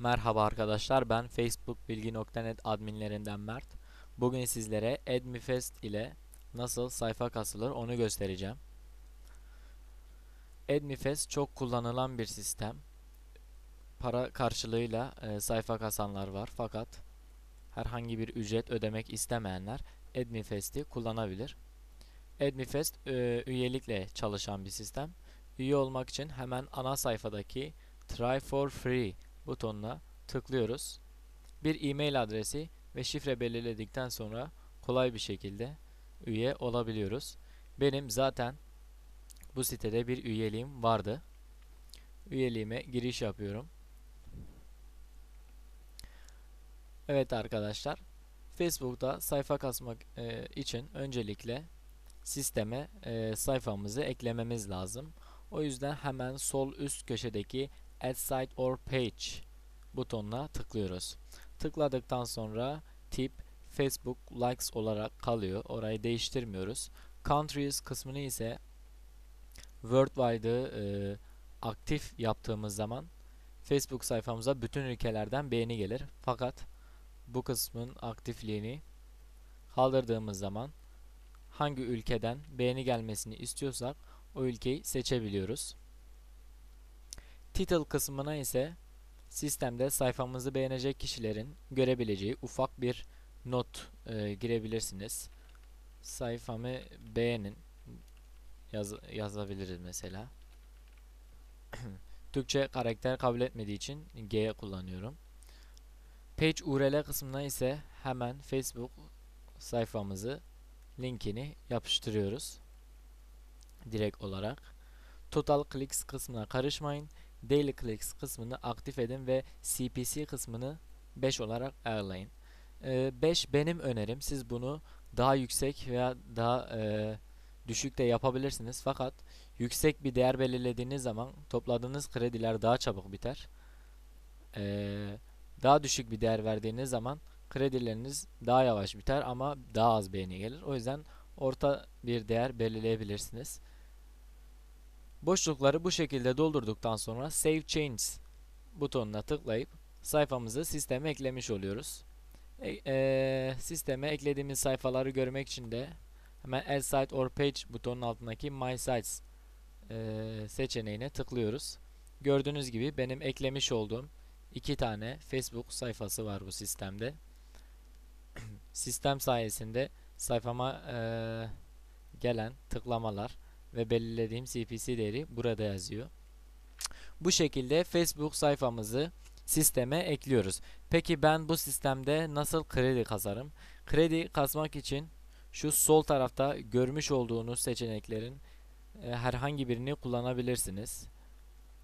Merhaba arkadaşlar ben Facebook Bilgi.net adminlerinden Mert. Bugün sizlere AdmiFest ile nasıl sayfa kasılır onu göstereceğim. AdmiFest çok kullanılan bir sistem. Para karşılığıyla e, sayfa kasanlar var fakat herhangi bir ücret ödemek istemeyenler AdmiFest'i kullanabilir. AdmiFest e, üyelikle çalışan bir sistem. Üye olmak için hemen ana sayfadaki Try for Free butonuna tıklıyoruz. Bir e-mail adresi ve şifre belirledikten sonra kolay bir şekilde üye olabiliyoruz. Benim zaten bu sitede bir üyeliğim vardı. Üyeliğime giriş yapıyorum. Evet arkadaşlar, Facebook'ta sayfa kasmak e, için öncelikle sisteme e, sayfamızı eklememiz lazım. O yüzden hemen sol üst köşedeki Add Site or Page butonuna tıklıyoruz. Tıkladıktan sonra tip Facebook Likes olarak kalıyor. Orayı değiştirmiyoruz. Countries kısmını ise Worldwide'ı e, aktif yaptığımız zaman Facebook sayfamıza bütün ülkelerden beğeni gelir. Fakat bu kısmın aktifliğini kaldırdığımız zaman hangi ülkeden beğeni gelmesini istiyorsak o ülkeyi seçebiliyoruz. Title kısmına ise sistemde sayfamızı beğenecek kişilerin görebileceği ufak bir not e, girebilirsiniz. Sayfamı beğenin yaz, yazabiliriz mesela. Türkçe karakter kabul etmediği için G kullanıyorum. Page URL kısmına ise hemen Facebook sayfamızı linkini yapıştırıyoruz. Direkt olarak. Total clicks kısmına karışmayın. Daily clicks kısmını aktif edin ve CPC kısmını 5 olarak ayarlayın. 5 ee, benim önerim. Siz bunu daha yüksek veya daha e, düşük de yapabilirsiniz. Fakat yüksek bir değer belirlediğiniz zaman topladığınız krediler daha çabuk biter. Ee, daha düşük bir değer verdiğiniz zaman kredileriniz daha yavaş biter ama daha az beğeni gelir. O yüzden orta bir değer belirleyebilirsiniz. Boşlukları bu şekilde doldurduktan sonra Save Changes butonuna tıklayıp sayfamızı sisteme eklemiş oluyoruz. E, e, sisteme eklediğimiz sayfaları görmek için de hemen Add Site or Page butonun altındaki My Sites e, seçeneğine tıklıyoruz. Gördüğünüz gibi benim eklemiş olduğum iki tane Facebook sayfası var bu sistemde. Sistem sayesinde sayfama e, gelen tıklamalar ve belirlediğim CPC değeri burada yazıyor. Bu şekilde Facebook sayfamızı sisteme ekliyoruz. Peki ben bu sistemde nasıl kredi kasarım? Kredi kasmak için şu sol tarafta görmüş olduğunuz seçeneklerin e, herhangi birini kullanabilirsiniz.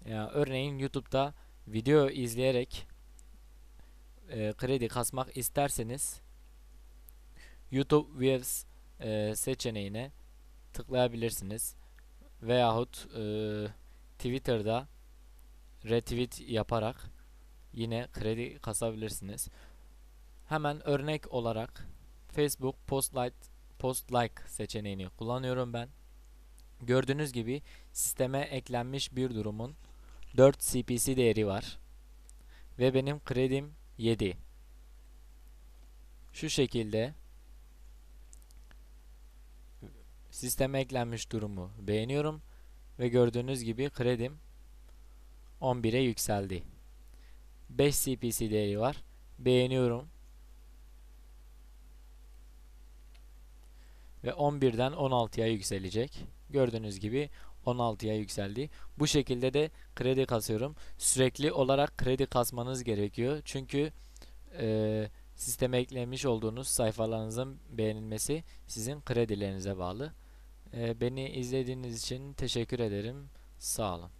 Yani örneğin YouTube'da video izleyerek e, kredi kasmak isterseniz YouTube Views e, seçeneğine tıklayabilirsiniz. Veyahut e, Twitter'da retweet yaparak yine kredi kasabilirsiniz. Hemen örnek olarak Facebook Post Like, Post Like seçeneğini kullanıyorum ben. Gördüğünüz gibi sisteme eklenmiş bir durumun 4 CPC değeri var. Ve benim kredim 7. Şu şekilde sisteme eklenmiş durumu beğeniyorum ve gördüğünüz gibi kredim 11'e yükseldi. 5 CPC değeri var. Beğeniyorum. Ve 11'den 16'ya yükselecek. Gördüğünüz gibi 16'ya yükseldi. Bu şekilde de kredi kasıyorum. Sürekli olarak kredi kasmanız gerekiyor. Çünkü e, sisteme eklemiş olduğunuz sayfalarınızın beğenilmesi sizin kredilerinize bağlı. Ee, beni izlediğiniz için teşekkür ederim. Sağ olun.